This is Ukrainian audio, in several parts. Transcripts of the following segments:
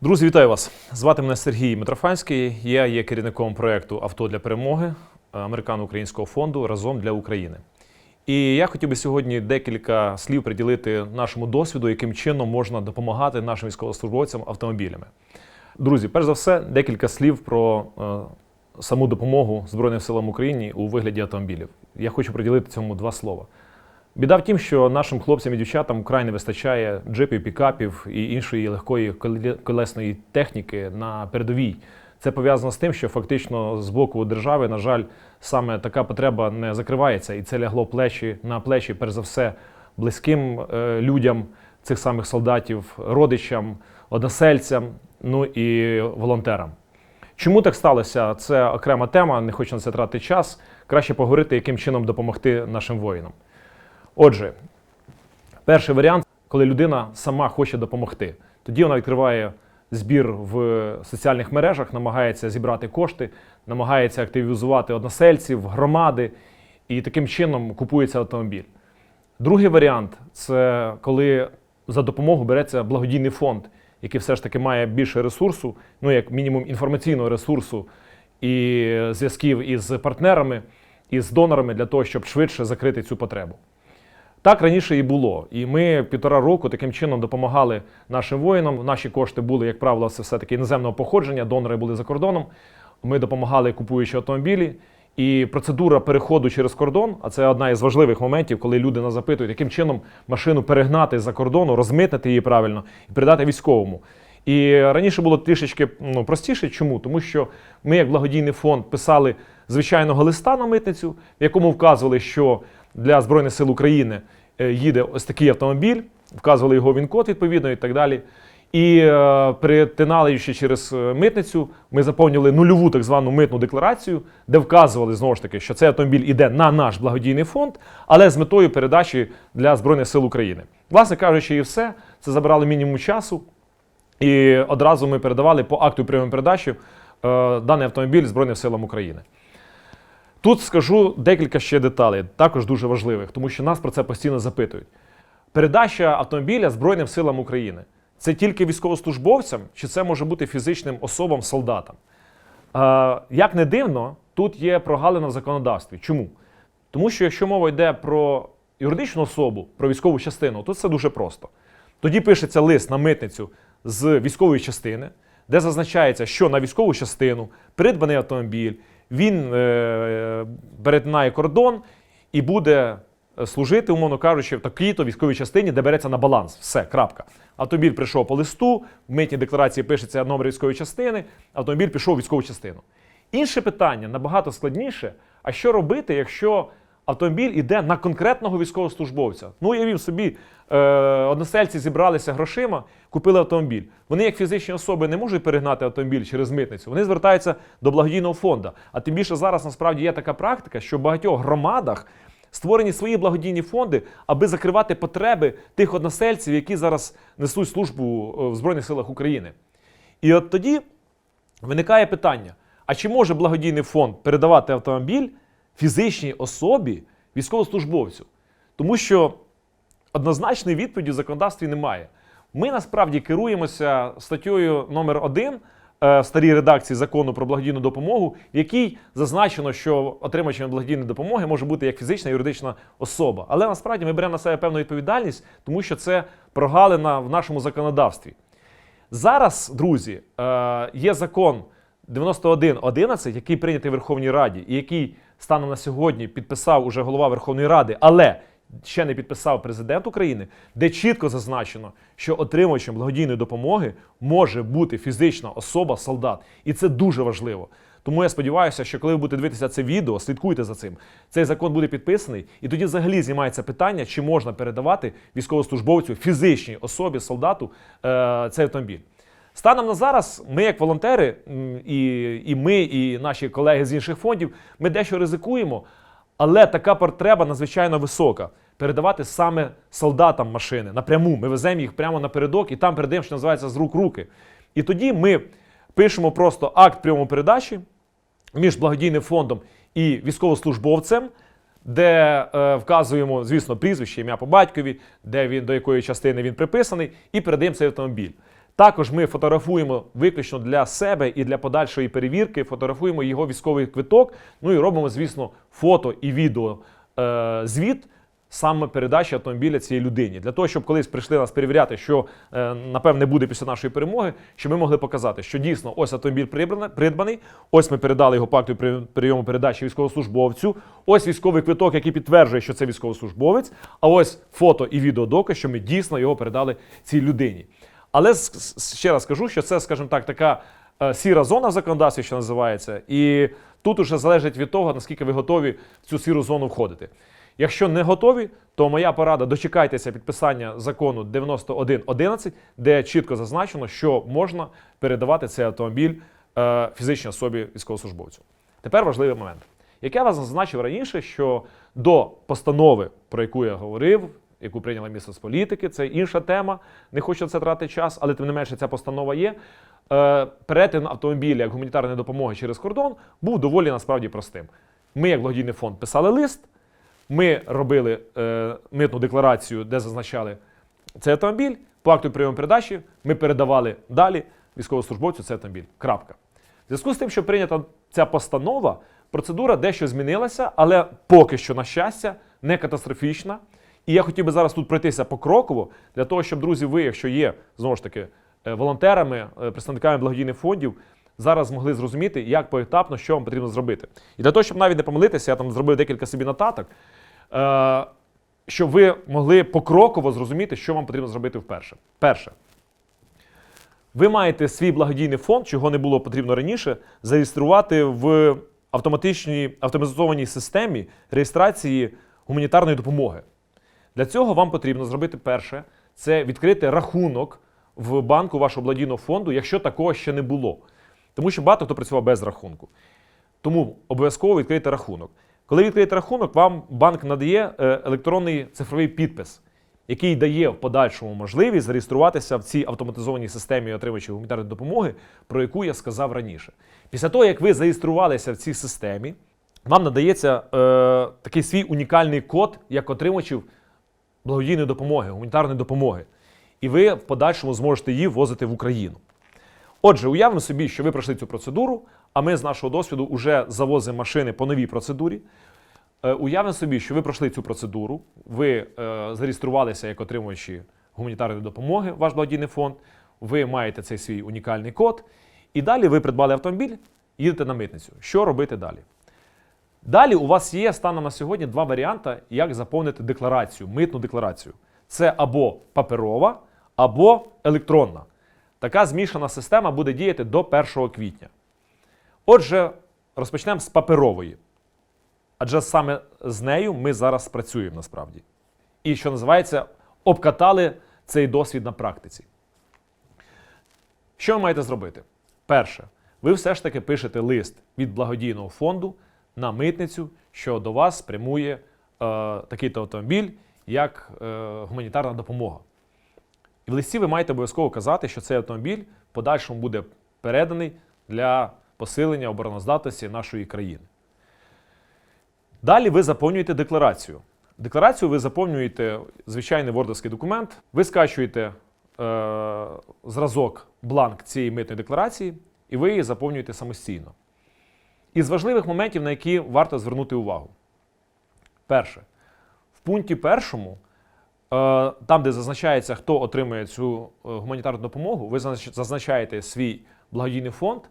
Друзі, вітаю вас! Звати мене Сергій Митрофанський. Я є керівником проєкту Авто для перемоги Американо-Українського фонду разом для України. І я хотів би сьогодні декілька слів приділити нашому досвіду, яким чином можна допомагати нашим військовослужбовцям автомобілями. Друзі, перш за все, декілька слів про е, саму допомогу Збройним силам України у вигляді автомобілів. Я хочу приділити цьому два слова. Біда в тім, що нашим хлопцям і дівчатам вкрай не вистачає джипів, пікапів і іншої легкої колесної техніки на передовій. Це пов'язано з тим, що фактично з боку держави, на жаль, саме така потреба не закривається, і це лягло плечі на плечі, перш за все, близьким е, людям цих самих солдатів, родичам, односельцям, ну і волонтерам. Чому так сталося? Це окрема тема, не хочу на це тратити час. Краще поговорити, яким чином допомогти нашим воїнам. Отже, перший варіант, коли людина сама хоче допомогти. Тоді вона відкриває збір в соціальних мережах, намагається зібрати кошти, намагається активізувати односельців, громади, і таким чином купується автомобіль. Другий варіант це коли за допомогу береться благодійний фонд, який все ж таки має більше ресурсу, ну як мінімум інформаційного ресурсу і зв'язків із партнерами, і з донорами для того, щоб швидше закрити цю потребу. Так раніше і було. І ми півтора року таким чином допомагали нашим воїнам. Наші кошти були, як правило, це все-таки іноземного походження, донори були за кордоном. Ми допомагали купуючи автомобілі. І процедура переходу через кордон, а це одна із важливих моментів, коли люди нас запитують, яким чином машину перегнати за кордону, розмитнити її правильно і передати військовому. І раніше було трішечки ну, простіше. Чому? Тому що ми, як благодійний фонд, писали звичайного листа на митницю, в якому вказували, що для Збройних сил України е, їде ось такий автомобіль, вказували його він-код відповідно і так далі. І е, перетинаючи через е, митницю, ми заповнили нульову так звану митну декларацію, де вказували знову ж таки, що цей автомобіль іде на наш благодійний фонд, але з метою передачі для Збройних сил України. Власне кажучи, і все це забирало мінімум часу. І одразу ми передавали по акту прийому передачі е, даний автомобіль Збройним силам України. Тут скажу декілька ще деталей, також дуже важливих, тому що нас про це постійно запитують. Передача автомобіля Збройним силам України це тільки військовослужбовцям, чи це може бути фізичним особам, солдатам? Е, як не дивно, тут є прогалина в законодавстві. Чому? Тому що якщо мова йде про юридичну особу, про військову частину, то це дуже просто. Тоді пишеться лист на митницю з військової частини, де зазначається, що на військову частину придбаний автомобіль, він е, перетинає кордон і буде е, служити, умовно кажучи, в такій-то військовій частині, де береться на баланс. Все, крапка. Автомобіль прийшов по листу, в митній декларації пишеться номер військової частини, автомобіль пішов в військову частину. Інше питання набагато складніше. А що робити, якщо автомобіль іде на конкретного військовослужбовця? Ну, уявів собі, е, односельці зібралися грошима, купили автомобіль. Вони, як фізичні особи, не можуть перегнати автомобіль через митницю. Вони звертаються до благодійного фонду. А тим більше зараз насправді є така практика, що в багатьох громадах створені свої благодійні фонди, аби закривати потреби тих односельців, які зараз несуть службу е, в Збройних силах України. І от тоді виникає питання: а чи може благодійний фонд передавати автомобіль фізичній особі військовослужбовцю? Тому що однозначної відповіді в законодавстві немає. Ми насправді керуємося статтею номер 1 в старій редакції закону про благодійну допомогу, в якій зазначено, що отримачем благодійної допомоги може бути як фізична і юридична особа. Але насправді ми беремо на себе певну відповідальність, тому що це прогалина в нашому законодавстві. Зараз, друзі, е, є закон 91.11, який прийнятий в Верховній Раді, і який станом на сьогодні підписав уже голова Верховної Ради, але ще не підписав президент України, де чітко зазначено, що отримувачем благодійної допомоги може бути фізична особа, солдат. І це дуже важливо. Тому я сподіваюся, що коли ви будете дивитися це відео, слідкуйте за цим. Цей закон буде підписаний, і тоді взагалі знімається питання, чи можна передавати військовослужбовцю, фізичній особі, солдату е, цей автомобіль. Станом на зараз, ми, як волонтери, і, і ми, і наші колеги з інших фондів, ми дещо ризикуємо, але така потреба надзвичайно висока. Передавати саме солдатам машини напряму. Ми веземо їх прямо напередок і там передаємо, що називається з рук руки. І тоді ми пишемо просто акт прийому передачі між благодійним фондом і військовослужбовцем, де е, вказуємо, звісно, прізвище, ім'я по батькові, де він до якої частини він приписаний, і передаємо цей автомобіль. Також ми фотографуємо виключно для себе і для подальшої перевірки, фотографуємо його військовий квиток. Ну і робимо, звісно, фото і відео е, звіт саме передачі автомобіля цієї людині. Для того, щоб колись прийшли нас перевіряти, що е, напевне буде після нашої перемоги, щоб ми могли показати, що дійсно ось автомобіль придбаний, ось ми передали його по акту при- прийому передачі військовослужбовцю, ось військовий квиток, який підтверджує, що це військовослужбовець, а ось фото і відеодоказ, що ми дійсно його передали цій людині. Але ще раз скажу, що це, скажімо так, така е, сіра зона в законодавстві, що називається, і тут уже залежить від того, наскільки ви готові в цю сіру зону входити. Якщо не готові, то моя порада дочекайтеся підписання закону 91.11, де чітко зазначено, що можна передавати цей автомобіль е, фізичній особі військовослужбовцю. Тепер важливий момент. Як я вас зазначив раніше, що до постанови, про яку я говорив, яку прийняла місце з політики, це інша тема. Не хочу це тратити час, але тим не менше ця постанова є. Е, перетин автомобіля як гуманітарної допомоги через кордон був доволі насправді простим. Ми, як благодійний фонд, писали лист. Ми робили е, митну декларацію, де зазначали цей автомобіль. По акту прийому передачі ми передавали далі військовослужбовцю цей автомобіль. Крапка. В зв'язку з тим, що прийнята ця постанова, процедура дещо змінилася, але поки що, на щастя, не катастрофічна. І я хотів би зараз тут пройтися покроково для того, щоб друзі, ви, якщо є знову ж таки е, волонтерами, е, представниками благодійних фондів, зараз змогли зрозуміти, як поетапно, що вам потрібно зробити. І для того, щоб навіть не помилитися, я там зробив декілька собі нотаток, е, щоб ви могли покроково зрозуміти, що вам потрібно зробити вперше. Перше. Ви маєте свій благодійний фонд, чого не було потрібно раніше, зареєструвати в автоматичній автоматизованій системі реєстрації гуманітарної допомоги. Для цього вам потрібно зробити перше це відкрити рахунок в банку вашого благодійного фонду, якщо такого ще не було. Тому що багато хто працював без рахунку. Тому обов'язково відкрийте рахунок. Коли відкриєте рахунок, вам банк надає е, електронний цифровий підпис, який дає в подальшому можливість зареєструватися в цій автоматизованій системі отримувачів гуманітарної допомоги, про яку я сказав раніше. Після того, як ви зареєструвалися в цій системі, вам надається е, такий свій унікальний код як отримувачів благодійної допомоги, гуманітарної допомоги. І ви в подальшому зможете її ввозити в Україну. Отже, уявимо собі, що ви пройшли цю процедуру, а ми з нашого досвіду вже завозимо машини по новій процедурі. Е, Уявимо собі, що ви пройшли цю процедуру, ви е, зареєструвалися як отримуючі гуманітарної допомоги, ваш благодійний фонд, ви маєте цей свій унікальний код, і далі ви придбали автомобіль, їдете на митницю. Що робити далі? Далі у вас є станом на сьогодні два варіанти, як заповнити декларацію, митну декларацію. Це або паперова, або електронна. Така змішана система буде діяти до 1 квітня. Отже, розпочнемо з паперової. Адже саме з нею ми зараз працюємо насправді. І що називається, обкатали цей досвід на практиці. Що ви маєте зробити? Перше, ви все ж таки пишете лист від благодійного фонду на митницю, що до вас спрямує е, такий-то автомобіль, як е, гуманітарна допомога. І в листі ви маєте обов'язково казати, що цей автомобіль в подальшому буде переданий для посилення обороноздатності нашої країни. Далі ви заповнюєте декларацію. Декларацію ви заповнюєте звичайний вордовський документ, ви скачуєте е, зразок, бланк цієї митної декларації, і ви її заповнюєте самостійно. Із важливих моментів, на які варто звернути увагу. Перше, в пункті першому, е, там, де зазначається, хто отримує цю е, гуманітарну допомогу, ви зазначаєте свій благодійний фонд,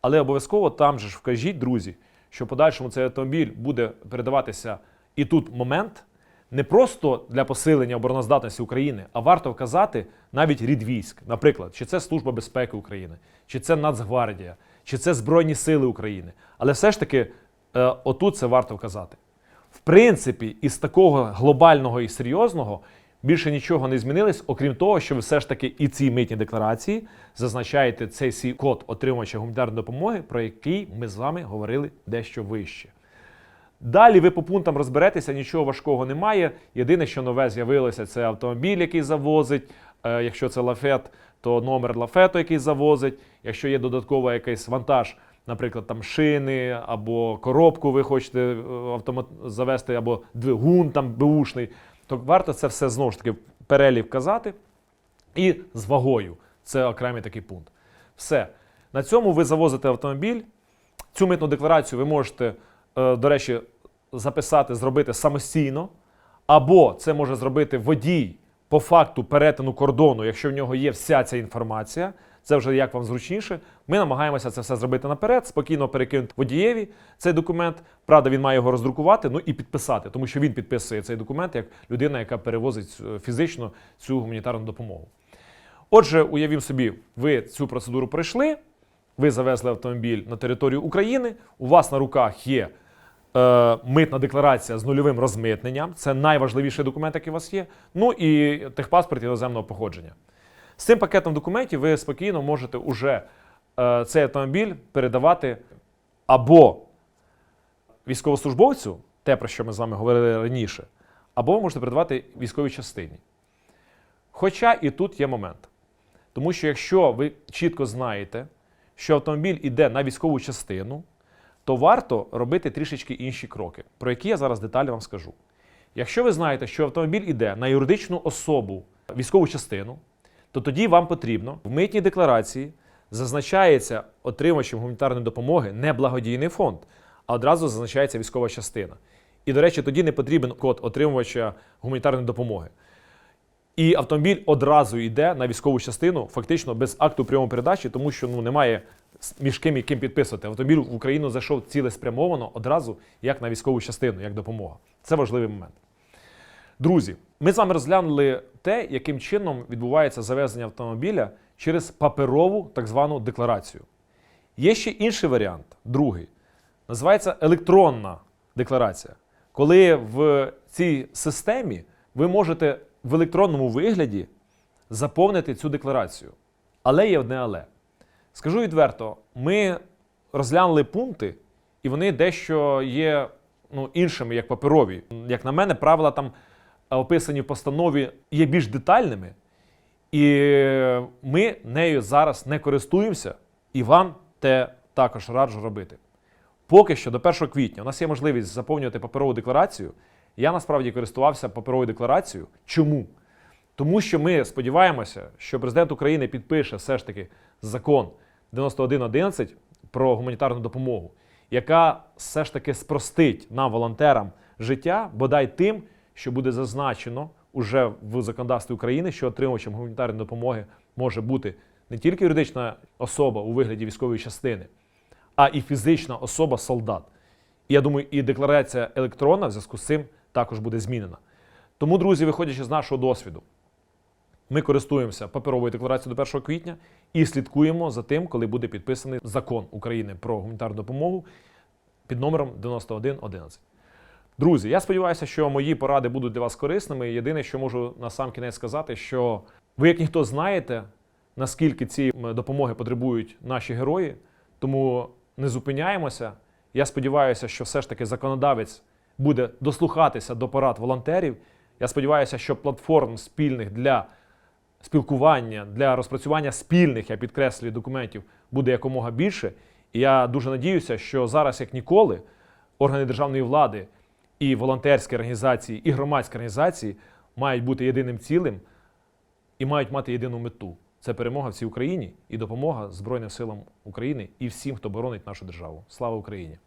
але обов'язково там же ж вкажіть, друзі, що в подальшому цей автомобіль буде передаватися і тут момент не просто для посилення обороноздатності України, а варто вказати навіть рід військ. Наприклад, чи це Служба безпеки України, чи це Нацгвардія, чи це Збройні Сили України. Але все ж таки, е, отут це варто вказати. В принципі, із такого глобального і серйозного більше нічого не змінилось, окрім того, що ви все ж таки і цій митній декларації зазначаєте цей свій код отримувача гуманітарної допомоги, про який ми з вами говорили дещо вище. Далі ви по пунктам розберетеся, нічого важкого немає. Єдине, що нове з'явилося, це автомобіль, який завозить. Е, Якщо це лафет, то номер лафету, який завозить. Якщо є додатковий якийсь вантаж, наприклад, там шини або коробку, ви хочете е, автомат завести, або двигун там беушний, то варто це все знову ж таки перелік вказати. І з вагою. Це окремий такий пункт. Все. На цьому ви завозите автомобіль. Цю митну декларацію ви можете, е, до речі, записати, зробити самостійно, або це може зробити водій по факту перетину кордону, якщо в нього є вся ця інформація. Це вже як вам зручніше. Ми намагаємося це все зробити наперед, спокійно перекинути водієві цей документ. Правда, він має його роздрукувати, ну і підписати, тому що він підписує цей документ як людина, яка перевозить е, фізично цю гуманітарну допомогу. Отже, уявімо собі, ви цю процедуру пройшли, ви завезли автомобіль на територію України, у вас на руках є е, митна декларація з нульовим розмитненням. Це найважливіший документ, який у вас є. Ну і техпаспорт іноземного походження. З цим пакетом документів ви спокійно можете уже е, цей автомобіль передавати або військовослужбовцю, те, про що ми з вами говорили раніше, або ви можете передавати військовій частині. Хоча і тут є момент. Тому що якщо ви чітко знаєте, що автомобіль іде на військову частину, то варто робити трішечки інші кроки, про які я зараз деталі вам скажу. Якщо ви знаєте, що автомобіль іде на юридичну особу військову частину, то тоді вам потрібно в митній декларації зазначається отримувачем гуманітарної допомоги не благодійний фонд, а одразу зазначається військова частина. І, до речі, тоді не потрібен код отримувача гуманітарної допомоги. І автомобіль одразу йде на військову частину, фактично без акту прийому передачі, тому що ну немає між ким і ким підписувати. Автомобіль в Україну зайшов цілеспрямовано одразу як на військову частину, як допомога. Це важливий момент. Друзі, ми з вами розглянули те, яким чином відбувається завезення автомобіля через паперову так звану декларацію. Є ще інший варіант, другий. Називається електронна декларація. Коли в цій системі ви можете в електронному вигляді заповнити цю декларацію. Але є одне але. Скажу відверто, ми розглянули пункти, і вони дещо є ну, іншими, як паперові. Як на мене, правила там описані в постанові є більш детальними, і ми нею зараз не користуємося, і вам те також раджу робити. Поки що до 1 квітня у нас є можливість заповнювати паперову декларацію. Я насправді користувався паперовою декларацією. Чому? Тому що ми сподіваємося, що президент України підпише все ж таки закон 9111 про гуманітарну допомогу, яка все ж таки спростить нам, волонтерам, життя, бодай тим, що буде зазначено уже в законодавстві України, що отримувачем гуманітарної допомоги може бути не тільки юридична особа у вигляді військової частини, а і фізична особа солдат. І я думаю, і декларація електронна в зв'язку з цим також буде змінена. Тому, друзі, виходячи з нашого досвіду, ми користуємося паперовою декларацією до 1 квітня і слідкуємо за тим, коли буде підписаний закон України про гуманітарну допомогу під номером 9111. Друзі, я сподіваюся, що мої поради будуть для вас корисними. Єдине, що можу на сам кінець сказати, що ви, як ніхто, знаєте, наскільки ці допомоги потребують наші герої, тому не зупиняємося. Я сподіваюся, що все ж таки законодавець буде дослухатися до порад волонтерів. Я сподіваюся, що платформ спільних для спілкування, для розпрацювання спільних, я підкреслюю, документів буде якомога більше. І я дуже надіюся, що зараз, як ніколи, органи державної влади і волонтерські організації, і громадські організації мають бути єдиним цілим і мають мати єдину мету. Це перемога в цій Україні і допомога Збройним силам України і всім, хто боронить нашу державу. Слава Україні!